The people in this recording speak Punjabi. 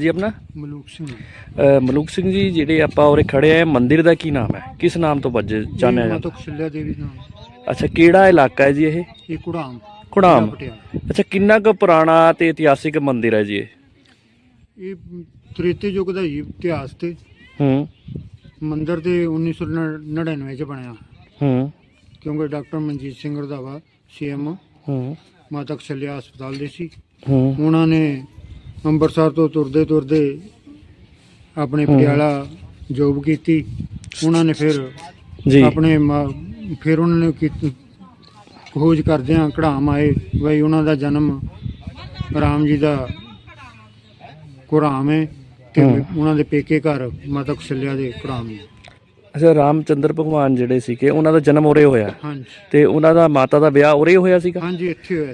ਜੀ ਆਪਣਾ? ਮਲੂਕ ਸਿੰਘ। ਅ, ਮਲੂਕ ਸਿੰਘ ਜੀ ਜਿਹੜੇ ਆਪਾਂ ਉਰੇ ਖੜੇ ਆ ਮੰਦਿਰ ਦਾ ਕੀ ਨਾਮ ਹੈ? ਕਿਸ ਨਾਮ ਤੋਂ ਵੱਜ ਜਾਣਿਆ ਜਾਂਦਾ? ਮਾਤਾ ਕੁਸ਼ਲਿਆ ਦੇਵੀ ਨਾਮ। ਅੱਛਾ ਕਿਹੜਾ ਇਲਾਕਾ ਹੈ ਜੀ ਇਹ? ਇਹ ਕੁੜਾਮ। ਕੁੜਾਮ। ਪਟਿਆਲਾ। ਅੱਛਾ ਕਿੰਨਾ ਕੁ ਪੁਰਾਣਾ ਤੇ ਇਤਿਹਾਸਿਕ ਮੰਦਿਰ ਹੈ ਜੀ ਇਹ? ਇਹ ਤ੍ਰੇਤੇ ਯੁੱਗ ਦਾ ਹੀ ਇਤਿਹਾਸ ਤੇ ਹੂੰ। ਮੰਦਿਰ ਤੇ 1999 ਚ ਬਣਿਆ। ਹੂੰ। ਕਿਉਂਕਿ ਡਾਕਟਰ ਮਨਜੀਤ ਸਿੰਘ ਰੰਧਾਵਾ ਸੀਐਮ ਹੂੰ। ਮਾਤਾ ਕੁਸ਼ਲਿਆ ਹਸਪਤਾਲ ਦੇ ਸੀ। ਹੂੰ। ਉਹਨਾਂ ਨੇ ਅੰਮ੍ਰਿਤਸਰ ਤੋਂ ਤੁਰਦੇ ਤੁਰਦੇ ਆਪਣੇ ਪਟਿਆਲਾ ਜੋਬ ਕੀਤੀ। ਉਹਨਾਂ ਨੇ ਫਿਰ ਜੀ। ਆਪਣੇ ਮ- ਫਿਰ ਉਹਨਾਂ ਨੇ ਕੀਤੀ ਖੋਜ ਕਰਦਿਆਂ ਕਢਾਮ ਆਏ। ਬਈ ਉਹਨਾਂ ਦਾ ਜਨਮ ਰਾਮ ਜੀ ਦਾ ਕੁਰਾਮ ਹੈ ਤੇ। ਉਹਨਾਂ ਦੇ ਪੇਕੇ ਘਰ ਮਾਤਾ ਕੁਸ਼ਲਿਆ ਦੇ ਕੁਰਾਮ ਹੈ ਅੱਛਾ ਰਾਮਚੰਦਰ ਭਗਵਾਨ ਜਿਹੜੇ ਸੀਗੇ ਉਹਨਾਂ ਦਾ ਜਨਮ ਉਰੇ ਹੋਇਆ। ਹਾਂਜੀ। ਤੇ ਉਹਨਾਂ ਦਾ ਮਾਤਾ ਦਾ ਵਿਆਹ ਉਰੇ ਹੋਇਆ ਸੀਗਾ? ਹਾਂਜੀ ਇੱਥੇ ਹੋਇਆ